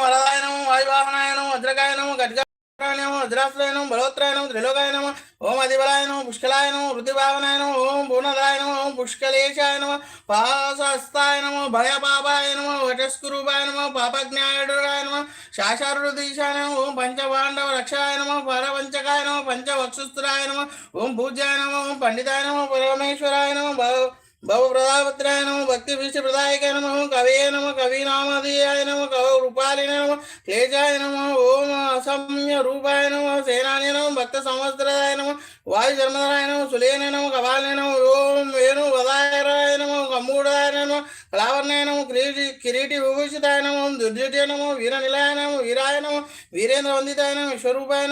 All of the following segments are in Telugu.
వరదాయనం వాయువాహనాయనం నమో వాయువాహనాయ వజ్రాశ్రయనం బలోత్రాయనం నమో ఓం అధిబలాయనం పుష్కలాయనం వృద్ధిభావనాయనం ఓం పూర్ణదాయనం ఓం పుష్కలేశాయనం పాసస్థాయనము భయపాపాయనము వటస్కురూపాయనము పాపజ్ఞాయుడురాయనము శాశారుదీశాయనం ఓం పంచపాండవ రక్షాయనము నమో పరపంచకాయ ఓం పూజ్యాయ ఓం పండితాయనము పరమేశ్వరాయనము భవప్రదాపత్రాయ నమ భక్తి విష్ణు ప్రదాయకాయ నమ కవే నమ కవీనామధీయాయ నమ కవ రూపాలిన నమ క్లేశాయ నమ ఓం అసమ్య రూపాయ నమ సేనాని నమ భక్త సంవత్సరాయ నమ వాయు ధర్మధరాయ నమ సులేన నమ కపాలిన నమ ఓం వేణు వదాయరాయ నమ ప్లావర్ణయనము కిరీటి కిరీటి విభూషితాయనము నమ దుర్జట్య నమ వీర నిలయ నమ వీరేంద్ర వందితాయ నమ విశ్వరూపాయ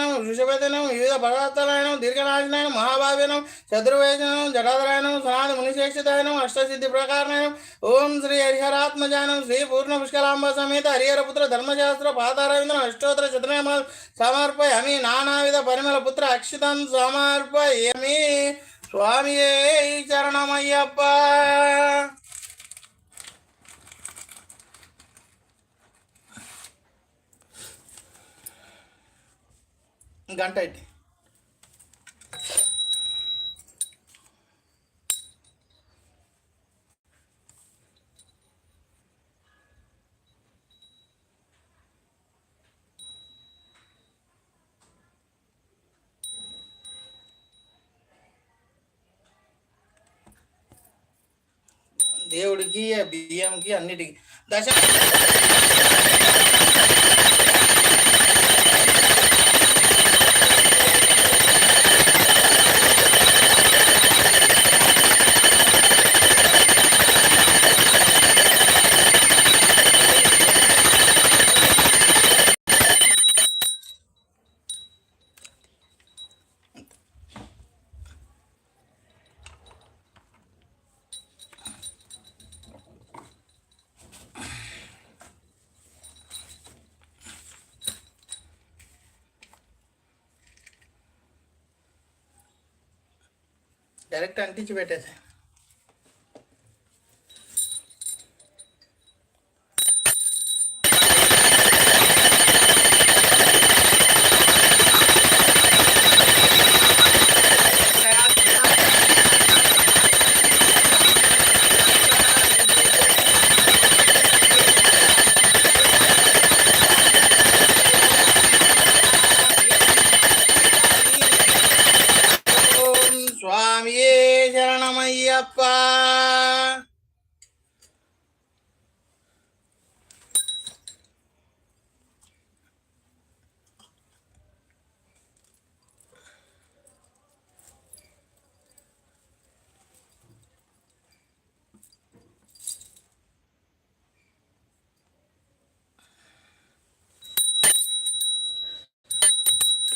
వివిధ పదార్థాలయనం దీర్ఘనాశనం మహాభావ్యనం నమ జటాధరాయనం నమ చతుర్వేద సనాథ మునిశేషితాయ అష్టసిద్ధి ప్రకారాయ ఓం శ్రీ హరిహరాత్మజానం శ్రీ పూర్ణ పుష్కలాంబ సమేత హరిహరపుత్ర ధర్మశాస్త్ర పాతారవింద్ర అష్టోత్తర చతుర్మ సమర్పయామి. నానావిధ పరిమళ పుత్ర అక్షితం సమర్పయామి. స్వామియే చరణమయ్యప్ప గంట అయితే దేవుడికి బియ్యంకి అన్నిటికి. దశ డైరెక్ట్ అంటించి పెట్టేసా ఓం స్వామియే శరణమయ్యప్ప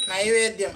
నైవేద్యం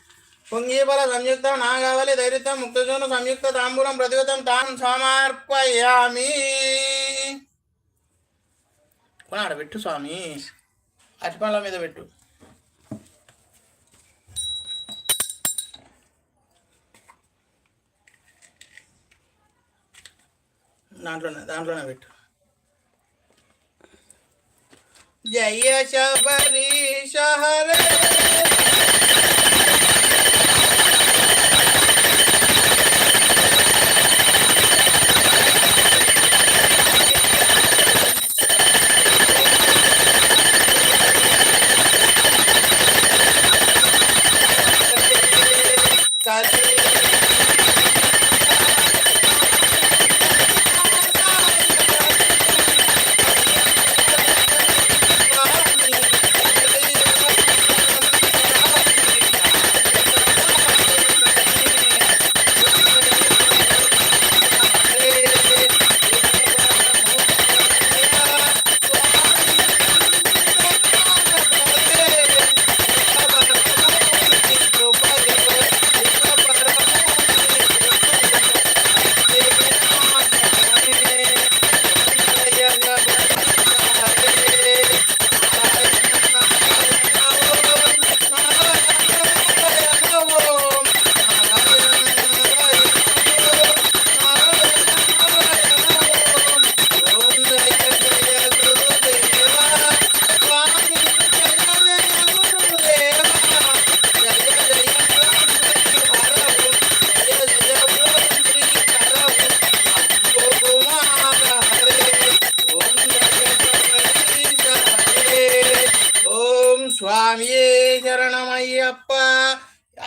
పుంగీఫల సంయుక్తం సంయుక్త నాగావళి ధైర్యం ముక్తజోను సంయుక్త తాంబూలం ప్రతిగతం తాను సమర్పయామి. కొనాడ పెట్టు స్వామి. అరిపండ్ల మీద పెట్టు. దాంట్లోనే దాంట్లోనే పెట్టు. జయ శబరీ శహరే.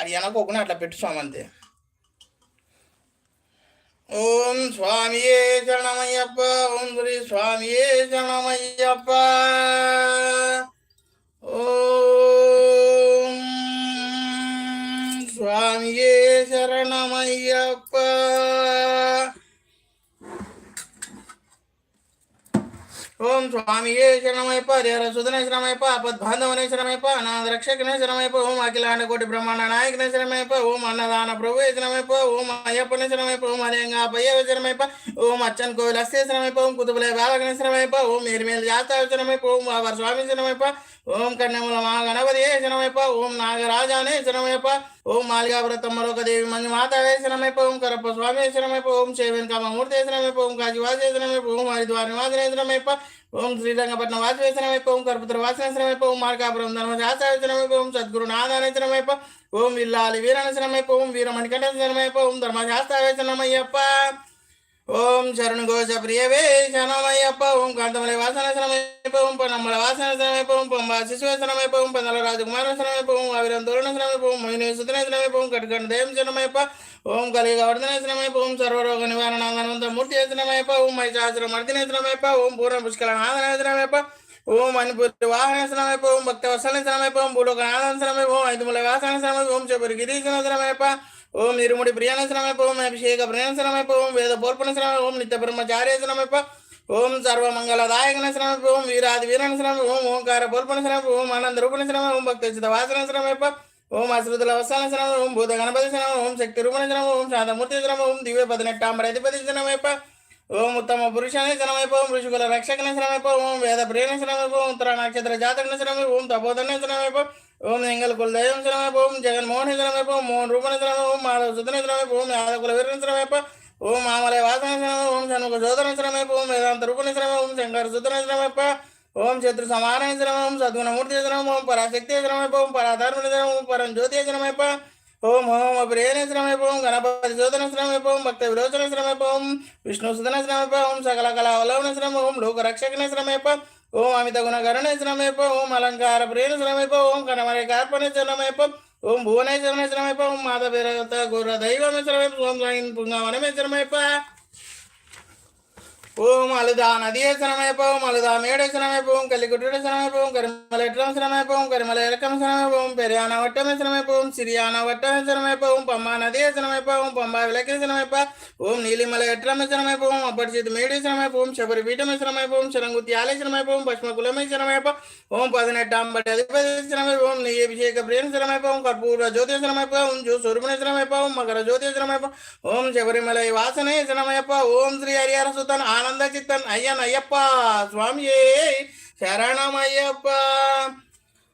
అది అనుకోకుండా అట్లా పెట్టు స్వామి అంతే. ఓం స్వామియే శరణమయ్యప్ప ఓం శ్రీ స్వామియే శరణమయ్యప్ప. స్వామియే శరణమైప హరిహర సుధన శరణమయ్యప్ప ఆపద్బాంధవనే శరణమయ్యప్ప అనాథ రక్షకనే శరణమైప ఓం అఖిలాండ కోటి బ్రహ్మాండ నాయకనే శరణమైప ఓం అన్నదాన ప్రభువే శరణమైప ఓం అయ్యప్పనే శరణమైప ఓం హరియంగా పయ్యవ శరణమైప ఓం అచ్చన్ కోవిల్ అస్తే శరణమైప ఓం కుతుబలే బాలకనే శరణమైప ఓం ఎరిమేలు జాతా శరణమైప ఓం బాబర్ స్వామి శరణమైప ఓం కన్యముల మా గణపతి శనమైప ఓం నాగరాజానే శనమైప ఓం మాలికాపురతమ్మలోక దేవి మంజు మాతావే శరణమయ్యప్ప ఓం కరప్ప స్వామి శరణమయ్యప్ప ఓం శైవన్ కామమూర్తి శరణమయ్యప్ప ఓం కాశీవాసే శరణమయ్యప్ప ఓం హరిద్వార నివాసనే శరణమయ్యప్ప ఓం శ్రీరంగపట్నం వాసవేశనమైప ఓం కర్పుత్ర వాసనశ్రమైప ఓం మార్కాపురం ధర్మశాస్త్రమైప ఓం సద్గురు నాదానశ్రమైప ఓం విల్లాలి వీరనశ్రమైప ఓం వీరమణికంఠశ్రమైప ఓం ధర్మశాస్త్రవేశనమయ్యప్ప ఓం శరణు ఘోష ప్రియవే శనమయ్యప్ప ఓం కాంతమలే వాసనశ్రమైప ఓం పన్నమ్మల వాసనశ్రమైప ఓం పంబా శిశువేశనమైప ఓం పందల రాజకుమారశ్రమైప ఓం అవిరం దోరణశ్రమైప ఓం మొయిని సుతనేశ్రమైప ఓం కటకండ దయం శరణమైప ఓం కలిగ వర్ధనేశ్వరమైప ఓం సర్వరోగ నివారణ అనంత మూర్తి నేత్రమైప ఓం మహిషాసుర మర్దినేత్రమైప ఓం పూర్ణ పుష్కల నాదనేత్రమైప ఓం మణిపూరి వాహనేశ్వరమైప ఓం భక్త వసనేశ్వరమైప ఓం భూలోక నాదనేశ్వరమైప ఓం ఐదుముల వాసనేశ్వరమైప ఓం శబరి గిరీశనేశ్వరమైప ఓం నిర్ముడి ప్రియానేశ్వరమైప ఓం అభిషేక ప్రియానేశ్వరమైప ఓం వేద పోర్పణేశ్వరమైప ఓం నిత్య బ్రహ్మచార్యేశ్వరమైప ఓం సర్వమంగళదాయకన శ్రమ ఓం వీరాది వీరణ శ్రమ ఓం ఓంకార పోర్పణేశ్వరమైప ఓం ఆనంద రూపణ శ్రమ ఓం భక్త వాసన శ్రమ ఓం అశ్రుతుల వత్సల శ్రమ ఓం భూత గణపతి శ్రమ ఓం శక్తి రూపణ శ్రమ ఓం శాంతమూర్తి శ్రమ ఓం దివ్య పదినెట్టాంబర అధిపతి శరమైప ఓం ఉత్తమ పురుషాన్ని శ్రమైప ఓం ఋషుకుల రక్షకన శ్రమైప ఓం వేద ప్రియన శ్రమైప ఓం ఉత్తర నక్షత్ర జాతకన శ్రమ ఓం తపోధన శ్రమైప ఓం ఎంగల్ కుల దైవం శ్రమైప ఓం జగన్మోహన శ్రమైప ఓం మోహన్ రూపణ శ్రమ ఓం మాధవ సుధన శ్రమైప ఓం యాదకుల వీరణ శ్రమైప ఓం మామలే వాసన ఓం శనుకు శోధన ఓం వేదాంత రూపణ ఓం శంకర సుధన ఓం శత్రు సమానశ్రమ ఓం సద్గుణమూర్తి శ్రమ ఓం పరాశక్తిశ్రమేప ఓం పరాధర్మశ్రమ ఓం పరం జ్యోతిశ్రమేప ఓం ఓం ప్రియన ఓం గణపతి శోధనశ్రమేప ఓం భక్త విరోచనశ్రమేప ఓం విష్ణు సుధనశ్రమేప ఓం సకల కళావలవనశ్రమ ఓం లోక రక్షకన ఓం అమిత గుణకరణ శ్రమైప ఓం అలంకార ప్రియన ఓం కనమరే కార్పణ శ్రమైప ఓం భువనేశ్వర శ్రమైప ఓం మాధవీరత గుర దైవ శ్రమైప ఓం స్వామి పుంగవన శ్రమైప ఓం అలుదా నదీ శనమైప ఓం అలుదా మేడ శనమైప కరిమల ఎట్లం కరిమల ఎరకం పెరియాన వట్టమ సిరియాన వట్టమ పమ్మ ఓం పంబా నదీ శనమైప ఓం నీలిమల ఎట్లమ శనమైప ఓం అప్పటిచిత్ మేడి శబరి పీఠమ శరంగుతి ఆలయ శనమైప ఓం ఓం పదినెట్టాంబటి అధిపతి నీ అభిషేక ప్రియం కర్పూర జ్యోతి శనమైప ఓం జూ స్వరూపుణ మకర జ్యోతి ఓం శబరిమల వాసనేశనమైపా ఓం శ్రీ హరిహర సుతన్ ఆన ఆనంద చిత్తన్ అయ్యన్ అయ్యప్ప స్వామియే శరణమయ్యప్ప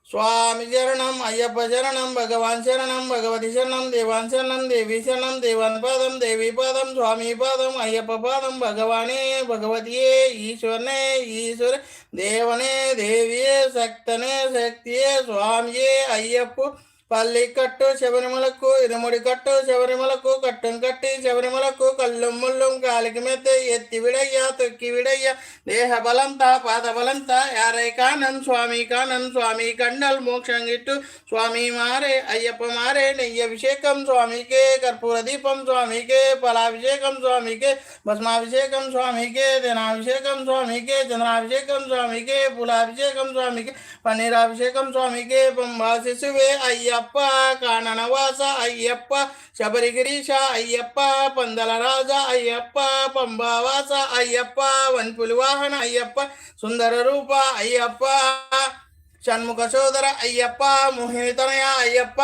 స్వామి శరణం అయ్యప్ప శరణం భగవాన్ శరణం భగవతి శరణం దేవాన్ శరణం దేవి శరణం దేవాన్ పాదం దేవి పాదం స్వామి పాదం అయ్యప్ప పాదం భగవానే భగవతియే ఈశ్వరనే ఈశ్వర దేవనే దేవియే శక్తనే శక్తియే స్వామియే అయ్యప్ప పల్లి కట్టు శబరిమలకు ఇరుముడి కట్టు శబరిమలకు కట్టం కట్టి శబరిమలకు కళ్ళం ముళ్ళం కాలికి మెత్త ఎత్తి విడయ్య తొక్కి విడయ్య దేహ బలంతా పాద బలంతా యారై కానన్ స్వామి కానన్ స్వామి కండల్ మోక్షం గిట్టు స్వామి మారే అయ్యప్ప మారే నెయ్యి అభిషేకం స్వామికే కర్పూర దీపం స్వామికే ఫలాభిషేకం స్వామికే భస్మాభిషేకం స్వామికే దినాభిషేకం స్వామికే చంద్రాభిషేకం స్వామికే పులాభిషేకం స్వామికే పన్నీరాభిషేకం స్వామికే పంబా శిశువే అయ్యప్ప కాననవాస అయ్యప్ప శబరిగిరీశ అయ్యప్ప పందల రాజ అయ్యప్ప పంబావాస అయ్యప్ప వన్పులి వాహన అయ్యప్ప సుందర రూప అయ్యప్ప షణ్ముఖ సోదర అయ్యప్ప మోహినితనయ అయ్యప్ప.